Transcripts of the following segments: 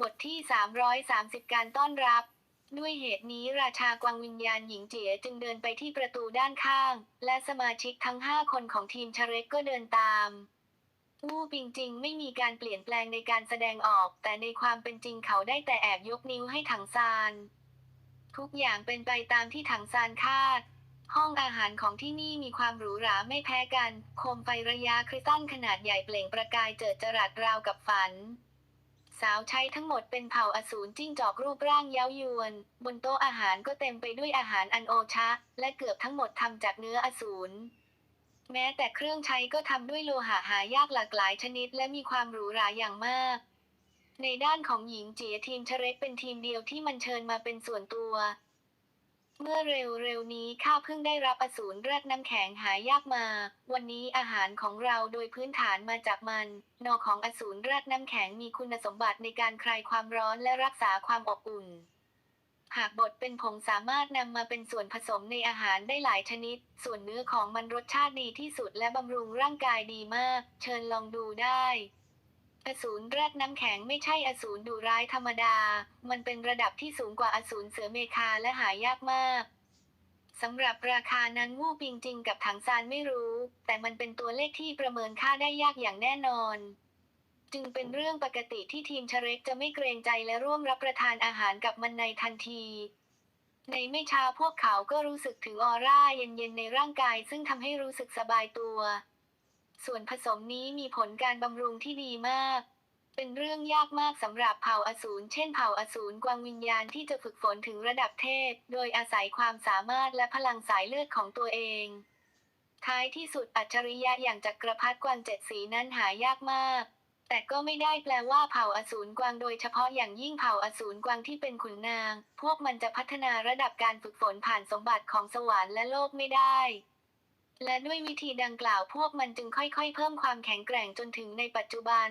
บทที่ 330 การต้อนรับ ด้วยเหตุนี้ราชากวางวิญญาณหญิงเจียจึงเดินไปที่ประตูด้านข้าง และสมาชิกทั้งห้าคนของทีมชเร็กก็เดินตามวู้ปิงจริงไม่มีการเปลี่ยนแปลงในการแสดงออก แต่ในความเป็นจริงเขาได้แต่แอบยกนิ้วให้ถังซาน ทุกอย่างเป็นไปตามที่ถังซานคาด ห้องอาหารของที่นี่มีความหรูหราไม่แพ้กัน โคมไฟระยะคริสตัลขนาดใหญ่เปล่งประกายเจิดจรัสราวกับฝัน สาวใช้ทั้งหมดเป็นเผ่าอสูรจิ้งจอกรูปร่างเย้ายวน บนโต๊ะอาหารก็เต็มไปด้วยอาหารอันโอชะ และเกือบทั้งหมดทำจากเนื้ออสูรแม้แต่เครื่องใช้ก็ทำด้วยโลหะหายากหลากหลายชนิด และมีความหรูหราอย่างมาก ในด้านของหญิงเจียทีมเชเร็กเป็นทีมเดียวที่มันเชิญมาเป็นส่วนตัว เมื่อเร็วเร็วๆนี้ข้าเพิ่งได้รับอสูรแรดน้ำแข็งหายากมา วันนี้อาหารของเราโดยพื้นฐานมาจากมัน นอของอสูรแรดน้ำแข็งมีคุณสมบัติในการคลายความร้อนและรักษาความอบอุ่น หากบดเป็นผงสามารถนำมาเป็นส่วนผสมในอาหารได้หลายชนิด ส่วนเนื้อของมันรสชาติดีที่สุดและบำรุงร่างกายดีมาก เชิญลองดูได้ อสูรแรดน้ำแข็งไม่ใช่อสูรดุร้ายธรรมดา มันเป็นระดับที่สูงกว่าอสูรเสือเมคาและหายากมากสำหรับราคานั้นวู่ปิงจริงกับถังซานไม่รู้ แต่มันเป็นตัวเลขที่ประเมินค่าได้ยากอย่างแน่นอน จึงเป็นเรื่องปกติที่ทีมชเร็กจะไม่เกรงใจและร่วมรับประทานอาหารกับมันในทันที ในไม่ช้าพวกเขาก็รู้สึกถึงออร่าเย็นๆในร่างกายซึ่งทำให้รู้สึกสบายตัว ส่วนผสมนี้มีผลการบำรุงที่ดีมาก เป็นเรื่องยากมากสำหรับเผ่าอสูร เช่นเผ่าอสูรกวางวิญญาณที่จะฝึกฝนถึงระดับเทพ โดยอาศัยความสามารถและพลังสายเลือดของตัวเอง ท้ายที่สุดอัจฉริยะอย่างจักรพรรดิกวางเจ็ดสีนั้นหายากมากแต่ก็ไม่ได้แปลว่าเผ่าอสูรกวางโดยเฉพาะอย่างยิ่งเผ่าอสูรกวางที่เป็นขุนนาง พวกมันจะพัฒนาระดับการฝึกฝนผ่านสมบัติของสวรรค์และโลกไม่ได้ และด้วยวิธีดังกล่าวพวกมันจึงค่อยๆ เพิ่มความแข็งแกร่งจนถึงในปัจจุบัน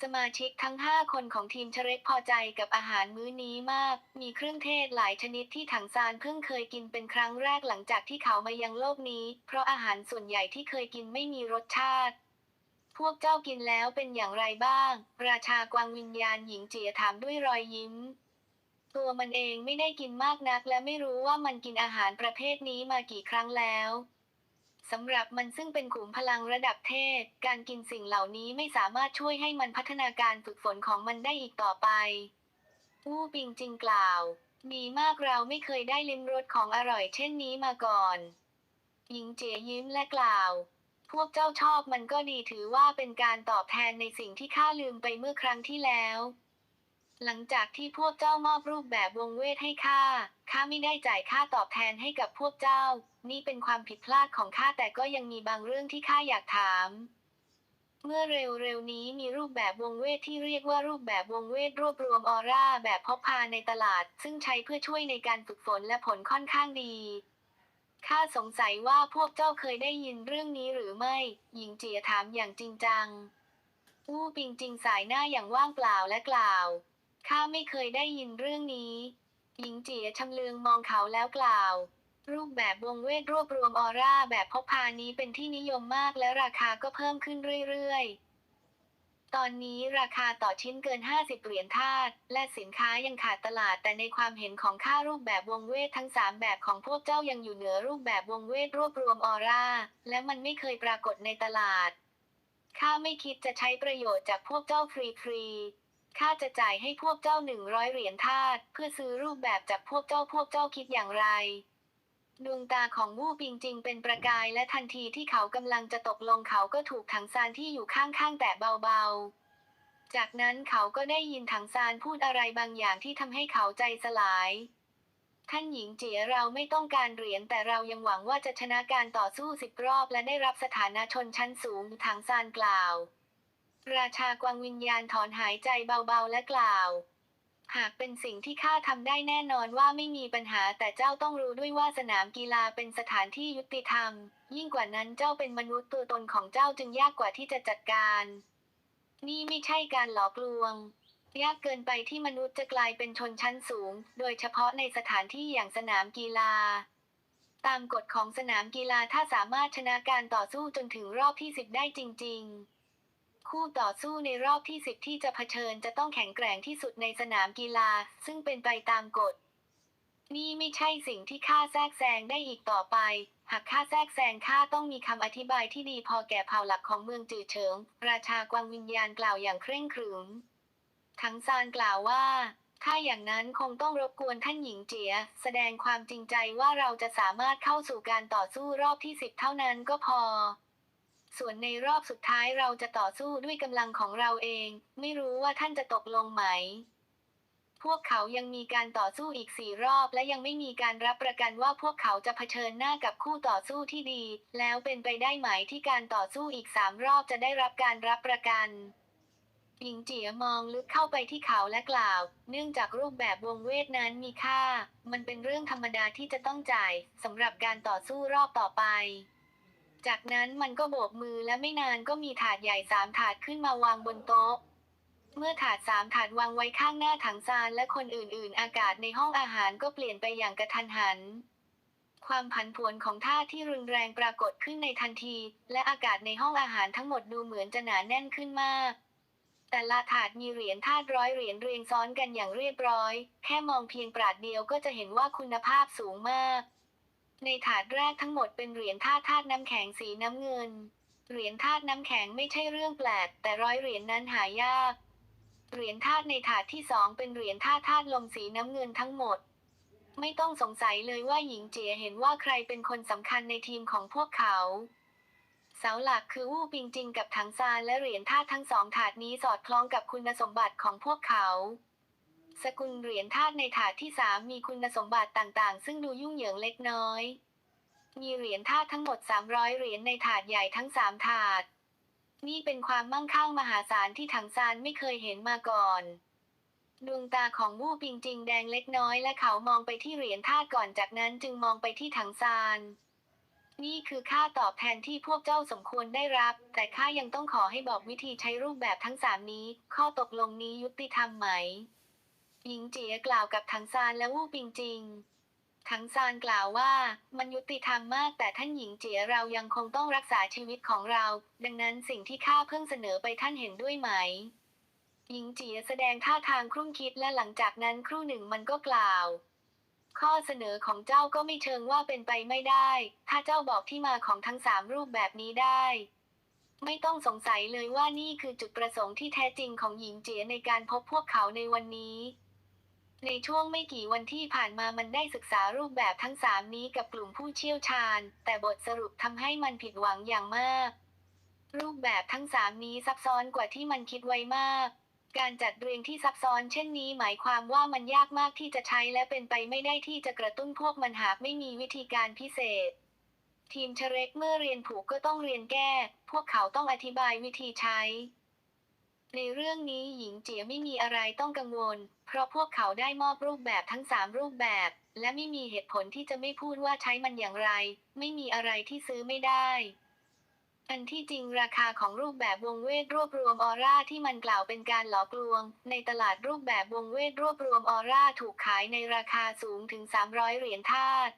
สมาชิกทั้ง 5 คนของทีมเชเร็กพอใจกับอาหารมื้อนี้มาก มีเครื่องเทศหลายชนิดที่ถังซานเพิ่งเคยกินเป็นครั้งแรกหลังจากที่เขามายังโลกนี้ เพราะอาหารส่วนใหญ่ที่เคยกินไม่มีรสชาติ พวกเจ้ากินแล้วเป็นอย่างไรบ้าง ราชากวางวิญญาณหญิงเจียถามด้วยรอยยิ้ม ตัวมันเองไม่ได้กินมากนัก และไม่รู้ว่ามันกินอาหารประเภทนี้มากี่ครั้งแล้วสำหรับมันซึ่งเป็นขุมพลังระดับเทพ การกินสิ่งเหล่านี้ไม่สามารถช่วยให้มันพัฒนาการฝึกฝนของมันได้อีกต่อไปวู้ปิงจริงกล่าว ดีมากเราไม่เคยได้ลิ้มรสของอร่อยเช่นนี้มาก่อน หญิงเจยยิ้มและกล่าว พวกเจ้าชอบมันก็ดีถือว่าเป็นการตอบแทนในสิ่งที่ข้าลืมไปเมื่อครั้งที่แล้ว หลังจากที่พวกเจ้ามอบรูปแบบวงเวทให้ข้า ข้าไม่ได้จ่ายค่าตอบแทนให้กับพวกเจ้า นี่เป็นความผิดพลาดของข้าแต่ก็ยังมีบางเรื่องที่ข้าอยากถาม เมื่อเร็วๆนี้มีรูปแบบวงเวทที่เรียกว่ารูปแบบวงเวทรวบรวมออร่าแบบพกพาในตลาด ซึ่งใช้เพื่อช่วยในการฝึกฝนและผลค่อนข้างดี ข้าสงสัยว่าพวกเจ้าเคยได้ยินเรื่องนี้หรือไม่ หญิงเจียถามอย่างจริงจังวู้ปิงจริงสายหน้าอย่างว่างเปล่าและกล่าว ข้าไม่เคยได้ยินเรื่องนี้ หญิงเจียชำเลืองมองเขาแล้วกล่าว รูปแบบวงเวทรวบรวมออร่าแบบพกพานี้เป็นที่นิยมมากและราคาก็เพิ่มขึ้นเรื่อยๆ ตอนนี้ราคาต่อชิ้นเกิน 50 เหรียญทาสและสินค้ายังขาดตลาด แต่ในความเห็นของข้ารูปแบบวงเวททั้ง 3 แบบของพวกเจ้ายังอยู่เหนือรูปแบบวงเวทรวบรวมออร่าและมันไม่เคยปรากฏในตลาดข้าไม่คิดจะใช้ประโยชน์จากพวกเจ้าฟรีๆ ข้าจะจ่ายให้พวกเจ้าหนึ่งร้อยเหรียญทาสเพื่อซื้อรูปแบบจากพวกเจ้าพวกเจ้าคิดอย่างไร ดวงตาของวู่ปิงจริงเป็นประกายและทันทีที่เขากำลังจะตกลงเขาก็ถูกถังซานที่อยู่ข้างๆแตะเบาๆ จากนั้นเขาก็ได้ยินถังซานพูดอะไรบางอย่างที่ทำให้เขาใจสลาย ท่านหญิงเจียเราไม่ต้องการเหรียญแต่เรายังหวังว่าจะชนะการต่อสู้สิบรอบและได้รับสถานะชนชั้นสูงถังซานกล่าว ราชากวางวิญญาณถอนหายใจเบาๆและกล่าว หากเป็นสิ่งที่ข้าทำได้แน่นอนว่าไม่มีปัญหาแต่เจ้าต้องรู้ด้วยว่าสนามกีฬาเป็นสถานที่ยุติธรรม ยิ่งกว่านั้นเจ้าเป็นมนุษย์ตัวตนของเจ้าจึงยากกว่าที่จะจัดการ นี่ไม่ใช่การหลอกลวง ยากเกินไปที่มนุษย์จะกลายเป็นชนชั้นสูง โดยเฉพาะในสถานที่อย่างสนามกีฬาตามกฎของสนามกีฬาถ้าสามารถชนะการต่อสู้จนถึงรอบที่สิบได้จริง ๆ คู่ต่อสู้ในรอบที่สิบที่จะเผชิญจะต้องแข็งแกร่งที่สุดในสนามกีฬา ซึ่งเป็นไปตามกฎ นี่ไม่ใช่สิ่งที่ข้าแทรกแซงได้อีกต่อไป หากข้าแทรกแซงข้าต้องมีคำอธิบายที่ดีพอแก่เผ่าหลักของเมืองจือเฉิง ราชากวางวิญญาณกล่าวอย่างเคร่งขรึมทั้งซานกล่าวว่าถ้าอย่างนั้นคงต้องรบกวนท่านหญิงเจีย แสดงความจริงใจว่าเราจะสามารถเข้าสู่การต่อสู้รอบที่สิบเท่านั้นก็พอ ส่วนในรอบสุดท้ายเราจะต่อสู้ด้วยกำลังของเราเอง ไม่รู้ว่าท่านจะตกลงไหม พวกเขายังมีการต่อสู้อีกสี่รอบ และยังไม่มีการรับประกันว่าพวกเขาจะเผชิญหน้ากับคู่ต่อสู้ที่ดี แล้วเป็นไปได้ไหมที่การต่อสู้อีกสามรอบจะได้รับการรับประกันหญิงเจียมองลึกเข้าไปที่เขาและกล่าว เนื่องจากรูปแบบวงเวทนั้นมีค่า มันเป็นเรื่องธรรมดาที่จะต้องจ่ายสำหรับการต่อสู้รอบต่อไป จากนั้นมันก็โบกมือและไม่นานก็มีถาดใหญ่สามถาดขึ้นมาวางบนโต๊ะ เมื่อถาดสามถาดวางไว้ข้างหน้าถังซานและคนอื่นๆ อากาศในห้องอาหารก็เปลี่ยนไปอย่างกระทันหัน ความผันผวนของท่าที่รุนแรงปรากฏขึ้นในทันที และอากาศในห้องอาหารทั้งหมดดูเหมือนจะหนาแน่นขึ้นมาก แต่ละถาดมีเหรียญธาตุร้อยเหรียญเรียงซ้อนกันอย่างเรียบร้อย แค่มองเพียงปราดเดียวก็จะเห็นว่าคุณภาพสูงมาก ในถาดแรกทั้งหมดเป็นเหรียญธาตุธาตุน้ำแข็งสีน้ำเงิน เหรียญธาตุน้ำแข็งไม่ใช่เรื่องแปลก แต่ร้อยเหรียญนั้นหายาก เหรียญธาตุในถาดที่สองเป็นเหรียญธาตุธาตุลมสีน้ำเงินทั้งหมด ไม่ต้องสงสัยเลยว่าหญิงเจียเห็นว่าใครเป็นคนสำคัญในทีมของพวกเขาเสาหลักคือวู่ปิงจิงกับถังซานและเหรียญธาตุทั้งสองถาดนี้สอดคล้องกับคุณสมบัติของพวกเขา สกุลเหรียญธาตุในถาดที่สามมีคุณสมบัติต่างๆ ซึ่งดูยุ่งเหยิงเล็กน้อย มีเหรียญธาตุทั้งหมด 300 เหรียญในถาดใหญ่ทั้งสามถาด นี่เป็นความมั่งคั่งมหาศาลที่ถังซานไม่เคยเห็นมาก่อน ดวงตาของวู่ปิงจิงแดงเล็กน้อยและเขามองไปที่เหรียญธาตุก่อนจากนั้นจึงมองไปที่ถังซาน นี่คือค่าตอบแทนที่พวกเจ้าสมควรได้รับ แต่ข้ายังต้องขอให้บอกวิธีใช้รูปแบบทั้งสามนี้ ข้อตกลงนี้ยุติธรรมไหม หญิงเจียกล่าวกับถังซานและวู่ปิงจิงถังซานกล่าวว่ามันยุติธรรมมากแต่ท่านหญิงเจียเรายังคงต้องรักษาชีวิตของเรา ดังนั้นสิ่งที่ข้าเพิ่งเสนอไปท่านเห็นด้วยไหม หญิงเจียแสดงท่าทางครุ่นคิดและหลังจากนั้นครู่หนึ่งมันก็กล่าว ข้อเสนอของเจ้าก็ไม่เชิงว่าเป็นไปไม่ได้ ถ้าเจ้าบอกที่มาของทั้งสามรูปแบบนี้ได้ ไม่ต้องสงสัยเลยว่านี่คือจุดประสงค์ที่แท้จริงของหญิงเจียในการพบพวกเขาในวันนี้ ในช่วงไม่กี่วันที่ผ่านมามันได้ศึกษารูปแบบทั้งสามนี้กับกลุ่มผู้เชี่ยวชาญ แต่บทสรุปทำให้มันผิดหวังอย่างมาก รูปแบบทั้งสามนี้ซับซ้อนกว่าที่มันคิดไว้มาก การจัดเรียงที่ซับซ้อนเช่นนี้หมายความว่ามันยากมากที่จะใช้และเป็นไปไม่ได้ที่จะกระตุ้นพวกมันหากไม่มีวิธีการพิเศษ ทีมเชเร็กเมื่อเรียนผูกก็ต้องเรียนแก้ พวกเขาต้องอธิบายวิธีใช้ ในเรื่องนี้หญิงเจียไม่มีอะไรต้องกังวล เพราะพวกเขาได้มอบรูปแบบทั้งสามรูปแบบ และไม่มีเหตุผลที่จะไม่พูดว่าใช้มันอย่างไร ไม่มีอะไรที่ซื้อไม่ได้ อันที่จริงราคาของรูปแบบวงเวทรวบรวมออร่าที่มันกล่าวเป็นการหลอกลวง ในตลาดรูปแบบวงเวทรวบรวมออร่าถูกขายในราคาสูงถึง 300 เหรียญธาตุ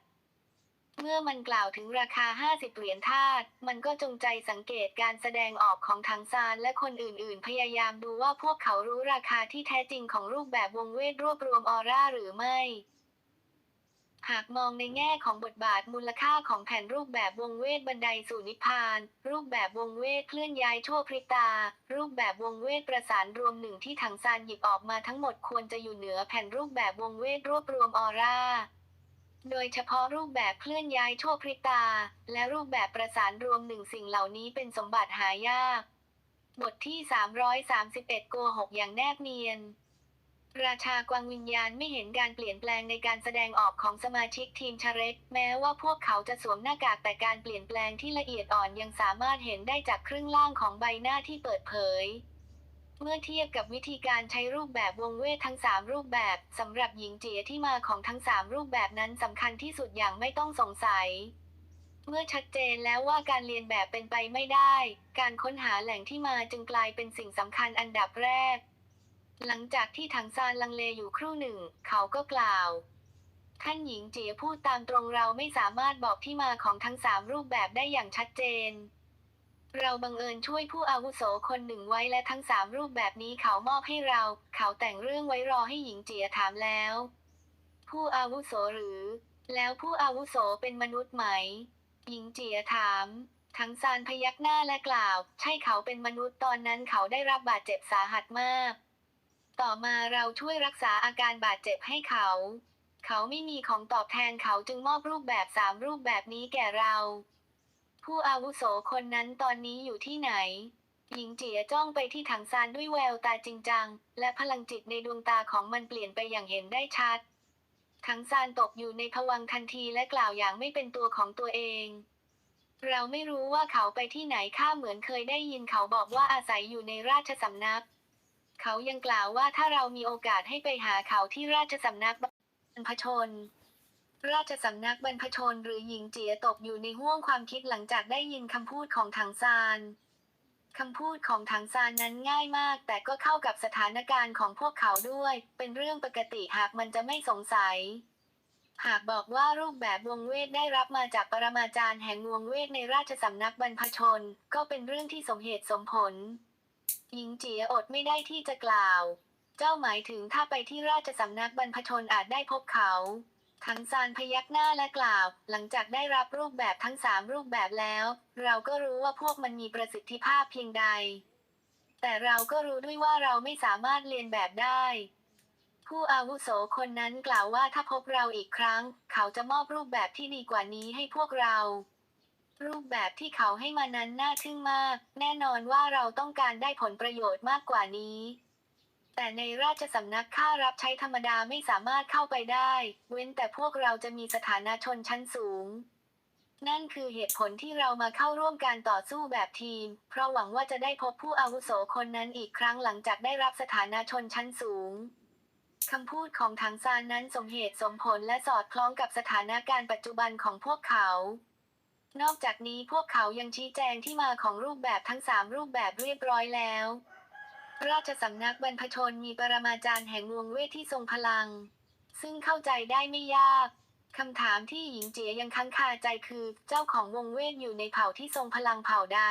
เมื่อมันกล่าวถึงราคา 50 เหรียญธาตุมันก็จงใจสังเกตการแสดงออกของทังซานและคนอื่นๆ พยายามดูว่าพวกเขารู้ราคาที่แท้จริงของรูปแบบวงเวทรวบรวมออร่าหรือไม่ หากมองในแง่ของบทบาทมูลค่าของแผ่นรูปแบบวงเวทบันไดสู่นิพพาน รูปแบบวงเวทเคลื่อนย้ายชั่วพริบตา รูปแบบวงเวทประสานรวมหนึ่งที่ถังซานหยิบออกมาทั้งหมดควรจะอยู่เหนือแผ่นรูปแบบวงเวทรวบรวมออร่า โดยเฉพาะรูปแบบเคลื่อนย้ายชั่วพริตา และรูปแบบประสานรวมหนึ่งสิ่งเหล่านี้เป็นสมบัติหายาก บทที่ 331 โกหกอย่างแนบเนียน ราชากวางวิญญาณไม่เห็นการเปลี่ยนแปลงในการแสดงออกของสมาชิกทีมชาเร็กแม้ว่าพวกเขาจะสวมหน้ากากแต่การเปลี่ยนแปลงที่ละเอียดอ่อนยังสามารถเห็นได้จากครึ่งล่างของใบหน้าที่เปิดเผย เมื่อเทียบกับวิธีการใช้รูปแบบวงเวททั้ง 3 รูปแบบสำหรับหญิงเจียที่มาของทั้ง 3 รูปแบบนั้นสำคัญที่สุดอย่างไม่ต้องสงสัย เมื่อชัดเจนแล้วว่าการเรียนแบบเป็นไปไม่ได้ การค้นหาแหล่งที่มาจึงกลายเป็นสิ่งสำคัญอันดับแรก หลังจากที่ถังซานลังเลอยู่ครู่หนึ่ง เขาก็กล่าวท่านหญิงเจียพูดตามตรงเราไม่สามารถบอกที่มาของทั้งสามรูปแบบได้อย่างชัดเจน เราบังเอิญช่วยผู้อาวุโสคนหนึ่งไว้และทั้งสามรูปแบบนี้เขามอบให้เรา เขาแต่งเรื่องไว้รอให้หญิงเจียถามแล้ว ผู้อาวุโสหรือ แล้วผู้อาวุโสเป็นมนุษย์ไหม หญิงเจียถาม ทั้งซานพยักหน้าและกล่าว ใช่เขาเป็นมนุษย์ตอนนั้นเขาได้รับบาดเจ็บสาหัสมาก ต่อมาเราช่วยรักษาอาการบาดเจ็บให้เขา เขาไม่มีของตอบแทนเขาจึงมอบรูปแบบสามรูปแบบนี้แก่เรา ผู้อาวุโสคนนั้นตอนนี้อยู่ที่ไหน หญิงเจียจ้องไปที่ถังซานด้วยแววตาจริงจัง และพลังจิตในดวงตาของมันเปลี่ยนไปอย่างเห็นได้ชัด ถังซานตกอยู่ในภวังทันทีและกล่าวอย่างไม่เป็นตัวของตัวเอง เราไม่รู้ว่าเขาไปที่ไหนข้าเหมือนเคยได้ยินเขาบอกว่าอาศัยอยู่ในราชสำนัก เขายังกล่าวว่าถ้าเรามีโอกาสให้ไปหาเขาที่ราชสำนักบรรพชน ราชสำนักบรรพชนหรือหญิงเจียตกอยู่ในห้วงความคิดหลังจากได้ยินคำพูดของถังซานคำพูดของถังซานนั้นง่ายมาก แต่ก็เข้ากับสถานการณ์ของพวกเขาด้วย เป็นเรื่องปกติหากมันจะไม่สงสัย หากบอกว่ารูปแบบวงเวทได้รับมาจากปรมาจารย์แห่งวงเวทในราชสำนักบรรพชน ก็เป็นเรื่องที่สมเหตุสมผล หญิงเจียอดไม่ได้ที่จะกล่าว เจ้าหมายถึงถ้าไปที่ราชสำนักบรรพชนอาจได้พบเขา ทั้งซานพยักหน้าและกล่าว หลังจากได้รับรูปแบบทั้งสามรูปแบบแล้ว เราก็รู้ว่าพวกมันมีประสิทธิภาพเพียงใด แต่เราก็รู้ด้วยว่าเราไม่สามารถเรียนแบบได้ ผู้อาวุโสคนนั้นกล่าวว่าถ้าพบเราอีกครั้ง เขาจะมอบรูปแบบที่ดีกว่านี้ให้พวกเรา รูปแบบที่เขาให้มานั้นน่าทึ่งมาก แน่นอนว่าเราต้องการได้ผลประโยชน์มากกว่านี้ แต่ในราชสำนักข้ารับใช้ธรรมดาไม่สามารถเข้าไปได้ เว้นแต่พวกเราจะมีสถานะชนชั้นสูง นั่นคือเหตุผลที่เรามาเข้าร่วมการต่อสู้แบบทีม เพราะหวังว่าจะได้พบผู้อาวุโสคนนั้นอีกครั้งหลังจากได้รับสถานะชนชั้นสูงคำพูดของถังซานนั้นสมเหตุสมผลและสอดคล้องกับสถานการณ์ปัจจุบันของพวกเขา นอกจากนี้พวกเขายังชี้แจงที่มาของรูปแบบทั้งสามรูปแบบเรียบร้อยแล้ว ราชสำนักบรรพชนมีปรมาจารย์แห่งวงเวทที่ทรงพลัง ซึ่งเข้าใจได้ไม่ยาก คำถามที่หญิงเจียยังค้างคาใจคือ เจ้าของวงเวทอยู่ในเผ่าที่ทรงพลังเผ่าใด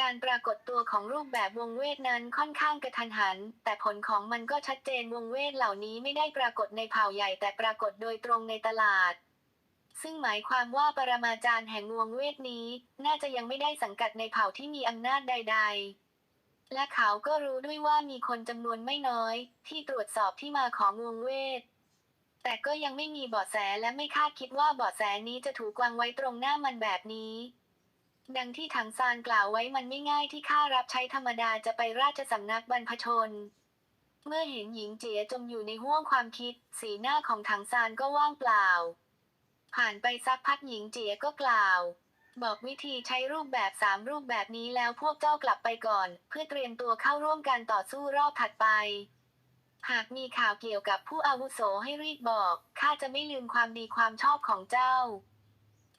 การปรากฏตัวของรูปแบบวงเวทนั้นค่อนข้างกระทันหัน แต่ผลของมันก็ชัดเจนวงเวทเหล่านี้ไม่ได้ปรากฏในเผ่าใหญ่แต่ปรากฏโดยตรงในตลาดซึ่งหมายความว่าปรมาจารย์แห่งวงเวทนี้ น่าจะยังไม่ได้สังกัดในเผ่าที่มีอำนาจใด ๆ และเขาก็รู้ด้วยว่ามีคนจำนวนไม่น้อย ที่ตรวจสอบที่มาของวงเวท แต่ก็ยังไม่มีเบาะแสและไม่คาดคิดว่าเบาะแสนี้จะถูกวางไว้ตรงหน้ามันแบบนี้ ดังที่ถังซานกล่าวไว้มันไม่ง่ายที่ข้ารับใช้ธรรมดาจะไปราชสำนักบรรพชน เมื่อเห็นหญิงเจียจมอยู่ในห้วงความคิด สีหน้าของถังซานก็ว่างเปล่า ผ่านไปสักพักหญิงเจียก็กล่าว บอกวิธีใช้รูปแบบสามรูปแบบนี้แล้วพวกเจ้ากลับไปก่อน เพื่อเตรียมตัวเข้าร่วมการต่อสู้รอบถัดไป หากมีข่าวเกี่ยวกับผู้อาวุโสให้รีบบอก ข้าจะไม่ลืมความดีความชอบของเจ้า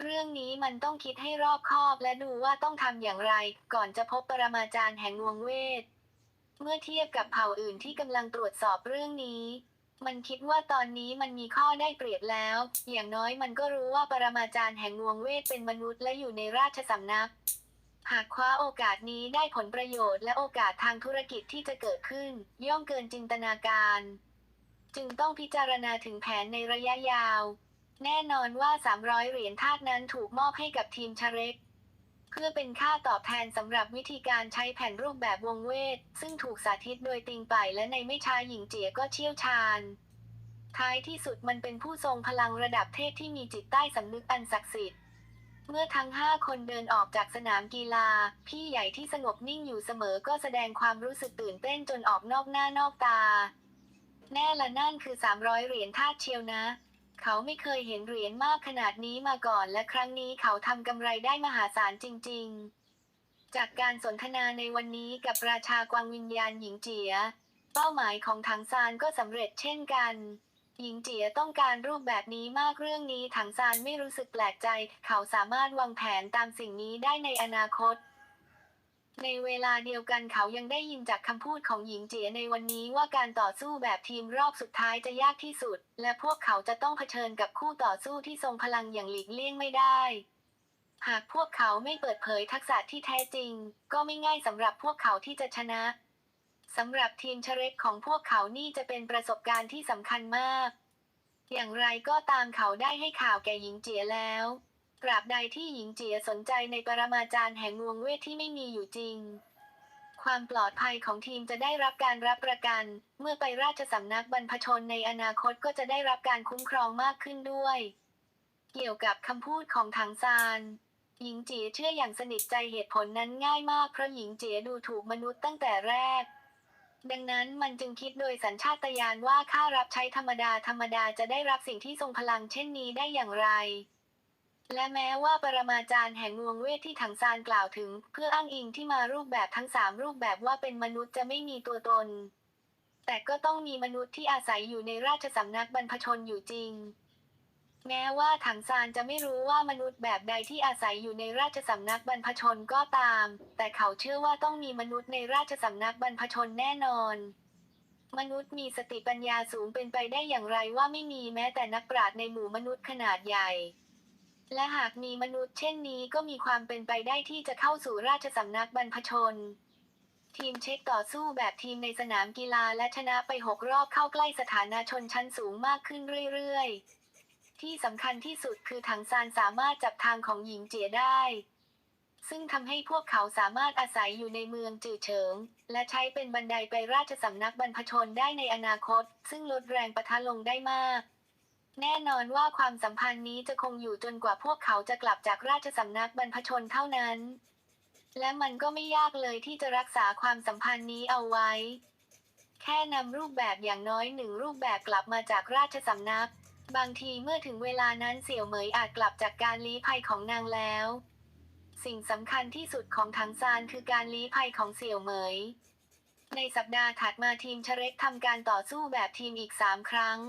เรื่องนี้มันต้องคิดให้รอบคอบและดูว่าต้องทำอย่างไร ก่อนจะพบปรมาจารย์แห่งวงเวท เมื่อเทียบกับเผ่าอื่นที่กำลังตรวจสอบเรื่องนี้ มันคิดว่าตอนนี้มันมีข้อได้เปรียบแล้ว อย่างน้อยมันก็รู้ว่าปรมาจารย์แห่งวงเวทเป็นมนุษย์และอยู่ในราชสำนัก หากคว้าโอกาสนี้ได้ผลประโยชน์และโอกาสทางธุรกิจที่จะเกิดขึ้น ย่อมเกินจินตนาการ จึงต้องพิจารณาถึงแผนในระยะยาว แน่นอนว่า 300 เหรียญทาสนั้นถูกมอบให้กับทีมชาเร็ก เพื่อเป็นค่าตอบแทนสำหรับวิธีการใช้แผ่นรูปแบบวงเวท ซึ่งถูกสาธิตโดยติงไปและในไม่ช้าหญิงเจียก็เชี่ยวชาญ ท้ายที่สุดมันเป็นผู้ทรงพลังระดับเทพที่มีจิตใต้สำนึกอันศักดิ์สิทธิ์เมื่อทั้งห้าคนเดินออกจากสนามกีฬา พี่ใหญ่ที่สงบนิ่งอยู่เสมอก็แสดงความรู้สึกตื่นเต้นจนออกนอกหน้านอกตา แน่ละนั่นคือ 300 เหรียญทาเชียวนะ เขาไม่เคยเห็นเหรียญมากขนาดนี้มาก่อน และครั้งนี้เขาทำกำไรได้มหาศาลจริง ๆ จากการสนทนาในวันนี้กับราชากวางวิญญาณหญิงเจีย เป้าหมายของถังซานก็สำเร็จเช่นกัน หญิงเจียต้องการรูปแบบนี้มากเรื่องนี้ถังซานไม่รู้สึกแปลกใจ เขาสามารถวางแผนตามสิ่งนี้ได้ในอนาคต ในเวลาเดียวกันเขายังได้ยินจากคำพูดของหญิงเจียในวันนี้ว่าการต่อสู้แบบทีมรอบสุดท้ายจะยากที่สุด และพวกเขาจะต้องเผชิญกับคู่ต่อสู้ที่ทรงพลังอย่างหลีกเลี่ยงไม่ได้ หากพวกเขาไม่เปิดเผยทักษะที่แท้จริง ก็ไม่ง่ายสำหรับพวกเขาที่จะชนะสำหรับทีมเชเรกของพวกเขานี่จะเป็นประสบการณ์ที่สำคัญมาก อย่างไรก็ตามเขาได้ให้ข่าวแก่หญิงเจียแล้ว ตราบใดที่หญิงเจียสนใจในปรมาจารย์แห่งงวงเวทที่ไม่มีอยู่จริง ความปลอดภัยของทีมจะได้รับการรับประกัน เมื่อไปราชสำนักบรรพชนในอนาคตก็จะได้รับการคุ้มครองมากขึ้นด้วย เกี่ยวกับคำพูดของถังซานหญิงเจียเชื่ออย่างสนิทใจเหตุผลนั้นง่ายมากเพราะหญิงเจียดูถูกมนุษย์ตั้งแต่แรก ดังนั้นมันจึงคิดโดยสัญชาตญาณว่าข้ารับใช้ธรรมดาธรรมดาจะได้รับสิ่งที่ทรงพลังเช่นนี้ได้อย่างไร และแม้ว่าปรมาจารย์แห่งงวงเวทที่ถังซานกล่าวถึง เพื่ออ้างอิงที่มารูปแบบทั้งสามรูปแบบว่าเป็นมนุษย์จะไม่มีตัวตน แต่ก็ต้องมีมนุษย์ที่อาศัยอยู่ในราชสำนักบรรพชนอยู่จริง แม้ว่าถังซานจะไม่รู้ว่ามนุษย์แบบใดที่อาศัยอยู่ในราชสำนักบรรพชนก็ตาม แต่เขาเชื่อว่าต้องมีมนุษย์ในราชสำนักบรรพชนแน่นอนมนุษย์มีสติปัญญาสูงเป็นไปได้อย่างไรว่าไม่มีแม้แต่นักปราชญ์ในหมู่มนุษย์ขนาดใหญ่ และหากมีมนุษย์เช่นนี้ก็มีความเป็นไปได้ที่จะเข้าสู่ราชสำนักบรรพชน ทีมเช็คต่อสู้แบบทีมในสนามกีฬาและชนะไปหกรอบเข้าใกล้สถานะชนชั้นสูงมากขึ้นเรื่อยๆ ที่สำคัญที่สุดคือถังซานสามารถจับทางของหญิงเจียได้ ซึ่งทำให้พวกเขาสามารถอาศัยอยู่ในเมืองจือเฉิง และใช้เป็นบันไดไปราชสำนักบรรพชนได้ในอนาคต ซึ่งลดแรงประทะลงได้มาก แน่นอนว่าความสัมพันธ์นี้จะคงอยู่จนกว่าพวกเขาจะกลับจากราชสำนักบรรพชนเท่านั้น และมันก็ไม่ยากเลยที่จะรักษาความสัมพันธ์นี้เอาไว้ แค่นำรูปแบบอย่างน้อยหนึ่งรูปแบบกลับมาจากราชสำนัก บางทีเมื่อถึงเวลานั้นเสี่ยวเหมยอาจกลับจากการลี้ภัยของนางแล้ว สิ่งสำคัญที่สุดของถังซานคือการลี้ภัยของเสี่ยวเหมย ในสัปดาห์ถัดมาทีมเชเร็กทำการต่อสู้แบบทีมอีกสามครั้ง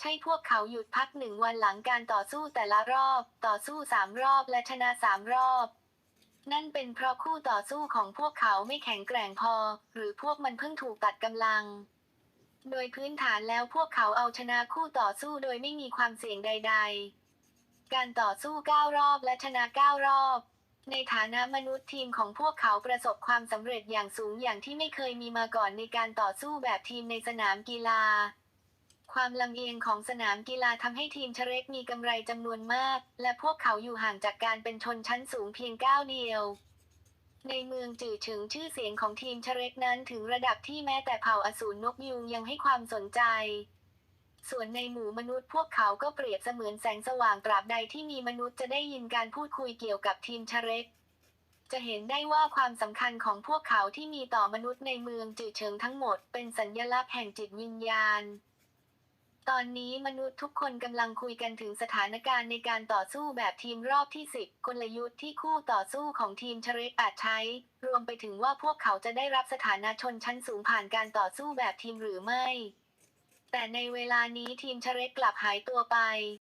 ใช่พวกเขาหยุดพักหนึ่งวันหลังการต่อสู้แต่ละรอบ ต่อสู้สามรอบและชนะสามรอบ นั่นเป็นเพราะคู่ต่อสู้ของพวกเขาไม่แข็งแกร่งพอ หรือพวกมันเพิ่งถูกตัดกำลัง โดยพื้นฐานแล้วพวกเขาเอาชนะคู่ต่อสู้โดยไม่มีความเสี่ยงใด ๆ การต่อสู้ 9 รอบและชนะ 9 รอบ ในฐานะมนุษย์ทีมของพวกเขาประสบความสำเร็จอย่างสูงอย่างที่ไม่เคยมีมาก่อนในการต่อสู้แบบทีมในสนามกีฬา ความลำเอียงของสนามกีฬาทำให้ทีมเชเรกมีกำไรจำนวนมาก และพวกเขาอยู่ห่างจากการเป็นชนชั้นสูงเพียงก้าวเดียว ในเมืองจื่อฉึงชื่อเสียงของทีมเชเรกนั้นถึงระดับที่แม้แต่เผ่าอสูรนกยูงยังให้ความสนใจ ส่วนในหมู่มนุษย์พวกเขาก็เปรียบเสมือนแสงสว่างตราบใดที่มีมนุษย์จะได้ยินการพูดคุยเกี่ยวกับทีมเชเรกจะเห็นได้ว่าความสำคัญของพวกเขาที่มีต่อมนุษย์ในเมืองจื่อเฉิงทั้งหมดเป็นสัญญลักษณ์แห่งจิตวิญญาณ ตอนนี้มนุษย์ทุกคนกำลังคุยกันถึงสถานการณ์ในการต่อสู้แบบทีมรอบที่ 10 กลยุทธ์ที่คู่ต่อสู้ของทีมเชเรกอาจใช้ รวมไปถึงว่าพวกเขาจะได้รับสถานะชนชั้นสูงผ่านการต่อสู้แบบทีมหรือไม่ แต่ในเวลานี้ทีมเชเรกกลับหายตัวไป